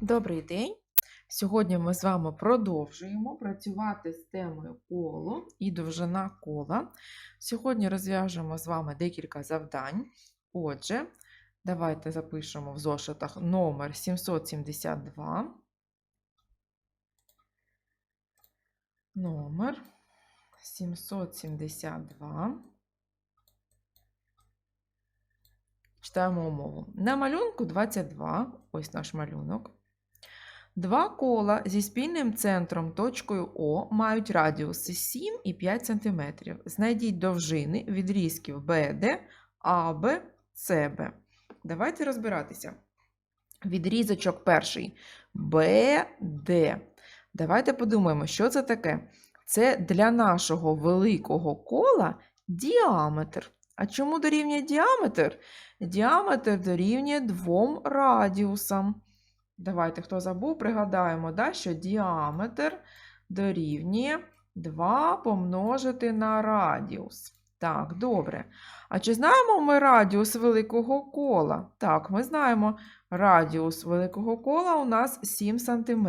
Добрий день! Сьогодні ми з вами продовжуємо працювати з темою коло і довжина кола. Сьогодні розв'яжемо з вами декілька завдань. Отже, давайте запишемо в зошитах номер 772. Номер 772. Читаємо умову. На малюнку 22, ось наш малюнок. Два кола зі спільним центром точкою О мають радіуси 7 і 5 см. Знайдіть довжини відрізків BD, AB, CB. Давайте розбиратися. Відрізочок перший BD. Давайте подумаємо, що це таке. Це для нашого великого кола діаметр. А чому дорівнює діаметр? Діаметр дорівнює двом радіусам. Давайте, хто забув, пригадаємо, да, що діаметр дорівнює 2 помножити на радіус. Так, добре. А чи знаємо ми радіус великого кола? Так, ми знаємо, радіус великого кола у нас 7 см.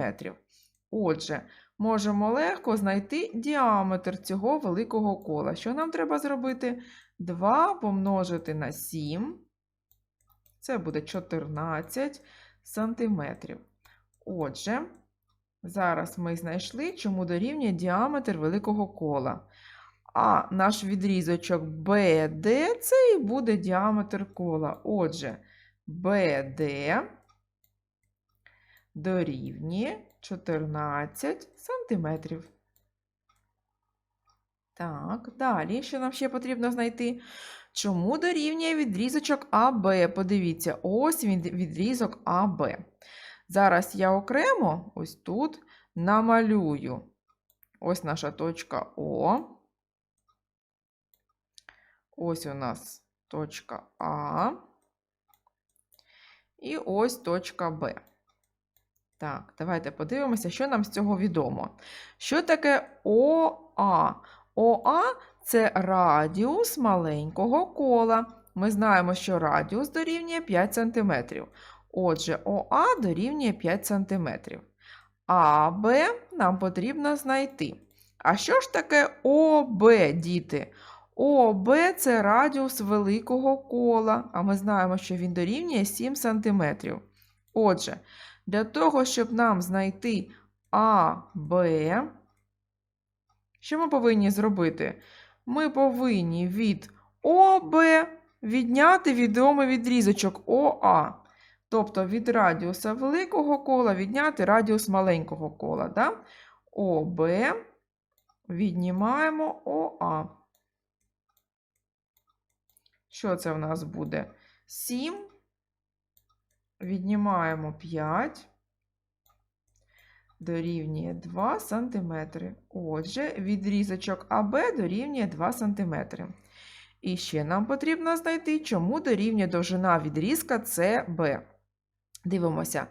Отже, можемо легко знайти діаметр цього великого кола. Що нам треба зробити? 2 помножити на 7. Це буде 14 сантиметрів. Отже, зараз ми знайшли, чому дорівнює діаметр великого кола. А наш відрізочок BD це і буде діаметр кола. Отже, BD дорівнює 14 сантиметрів. Так, далі, що нам ще потрібно знайти? Чому дорівнює відрізочок АБ? Подивіться, ось він відрізок АБ. Зараз я окремо ось тут намалюю. Ось наша точка О. Ось у нас точка А. І ось точка Б. Так, давайте подивимося, що нам з цього відомо. Що таке ОА? ОА це радіус маленького кола. Ми знаємо, що радіус дорівнює 5 см. Отже, ОА дорівнює 5 см. АБ нам потрібно знайти. А що ж таке ОБ, діти? ОБ це радіус великого кола, а ми знаємо, що він дорівнює 7 см. Отже, для того, щоб нам знайти АБ, що ми повинні зробити? Ми повинні від ОБ відняти відомий відрізочок ОА. Тобто від радіуса великого кола відняти радіус маленького кола. Да? ОБ віднімаємо ОА. Що це в нас буде? 7. Віднімаємо 5 дорівнює 2 см. Отже, відрізочок АБ дорівнює 2 см. І ще нам потрібно знайти, чому дорівнює довжина відрізка СБ. Дивимося.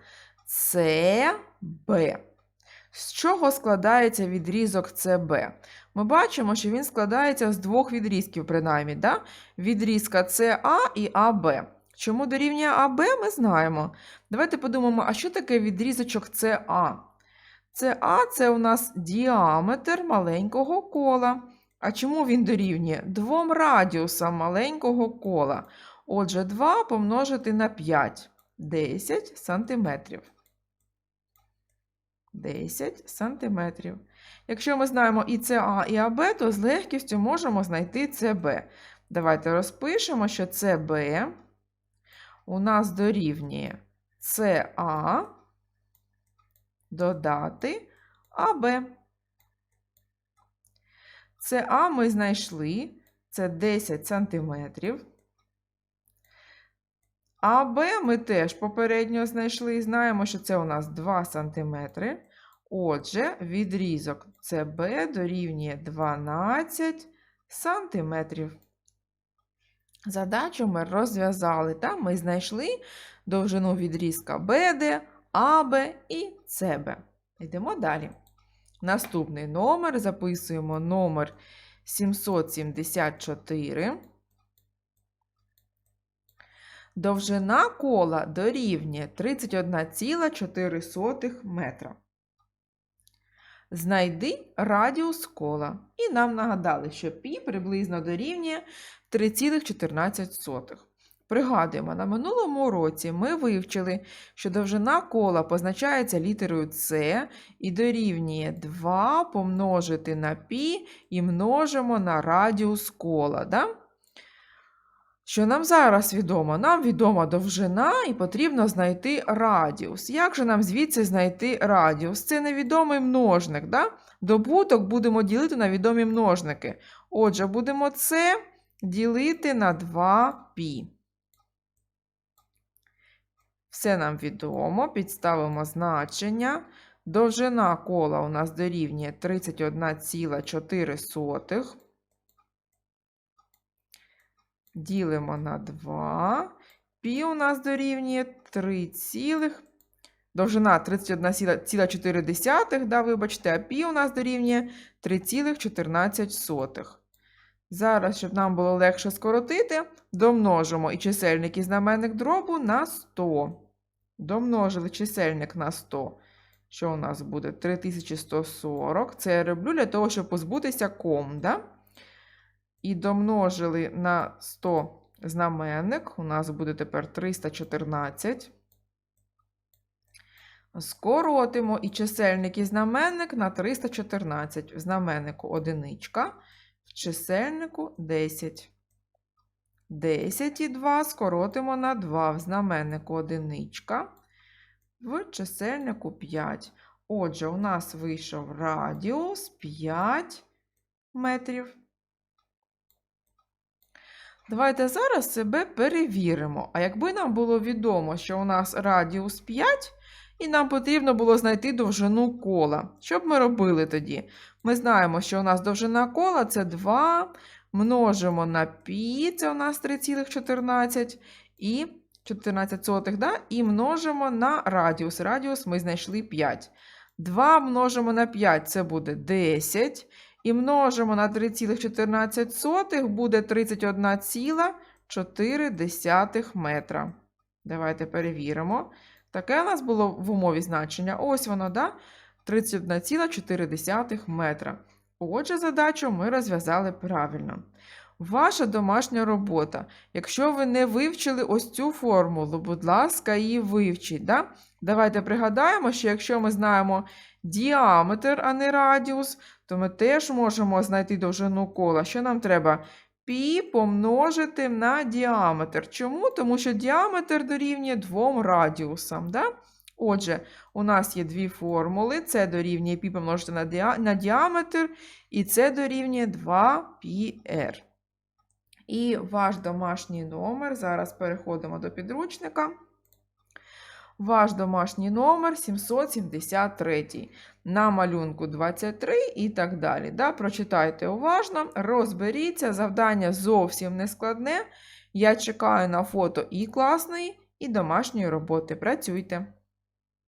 СБ. З чого складається відрізок СБ? Ми бачимо, що він складається з двох відрізків, принаймні, да? відрізка СА і АБ. Чому дорівнює АБ, ми знаємо. Давайте подумаємо, а що таке відрізочок СА? СА це у нас діаметр маленького кола. А чому він дорівнює? Двом радіусам маленького кола. Отже, 2 помножити на 5 10 сантиметрів. 10 сантиметрів. Якщо ми знаємо і СА, і АБ, то з легкістю можемо знайти СБ. Давайте розпишемо, що СБ у нас дорівнює СА додати АБ. Це А ми знайшли, це 10 сантиметрів. АБ ми теж попередньо знайшли і знаємо, що це у нас 2 сантиметри. Отже, відрізок СБ дорівнює 12 сантиметрів. Задачу ми розв'язали. Там ми знайшли довжину відрізка БД, АБ і СБ. Йдемо далі. Наступний номер записуємо номер 774. Довжина кола дорівнює 31,4 метра. Знайди радіус кола. І нам нагадали, що пі приблизно дорівнює 3,14. Пригадуємо, на минулому році ми вивчили, що довжина кола позначається літерою С і дорівнює 2 помножити на пі і множимо на радіус кола. Да? Що нам зараз відомо? Нам відома довжина і потрібно знайти радіус. Як же нам звідси знайти радіус? Це невідомий множник. Да? Добуток будемо ділити на відомі множники. Отже, будемо це ділити на 2π. Все нам відомо, підставимо значення. Довжина кола у нас дорівнює 31,4. Ділимо на 2. Пі у нас дорівнює 3, цілих. довжина 31,4, да, вибачте, а пі у нас дорівнює 3,14. Зараз, щоб нам було легше скоротити, домножимо і чисельник і знаменник дробу на 100. Домножили чисельник на 100. Що у нас буде? 3140. Це я роблю для того, щоб позбутися ком. Да? І домножили на 100 знаменник. У нас буде тепер 314. Скоротимо і чисельник і знаменник на 314. В знаменнику одиничка, в чисельнику 10. 10 і 2 скоротимо на 2 в знаменнику одиничка, в чисельнику 5. Отже, у нас вийшов радіус 5 метрів. Давайте зараз себе перевіримо. А якби нам було відомо, що у нас радіус 5, і нам потрібно було знайти довжину кола. Що б ми робили тоді? Ми знаємо, що у нас довжина кола це 2 множимо на пі, це у нас 3,14 і 14 сотих, да? і множимо на радіус. Радіус ми знайшли 5. 2 множимо на 5 це буде 10. І множимо на 3,14 буде 31,4 метра. Давайте перевіримо. Таке у нас було в умові значення. Ось воно, да? 31,4 метра. Отже, задачу ми розв'язали правильно. Ваша домашня робота. Якщо ви не вивчили ось цю формулу, будь ласка, її вивчіть. Да? Давайте пригадаємо, що якщо ми знаємо діаметр, а не радіус, то ми теж можемо знайти довжину кола. Що нам треба? Пі помножити на діаметр. Чому? Тому що діаметр дорівнює двом радіусам. Да? Отже, у нас є дві формули. Це дорівнює π помножити на, діа... на діаметр, і це дорівнює 2πr. І ваш домашній номер. Зараз переходимо до підручника. Ваш домашній номер 773. На малюнку 23 і так далі. Да? Прочитайте уважно, розберіться, завдання зовсім не складне. Я чекаю на фото і класної, і домашньої роботи. Працюйте!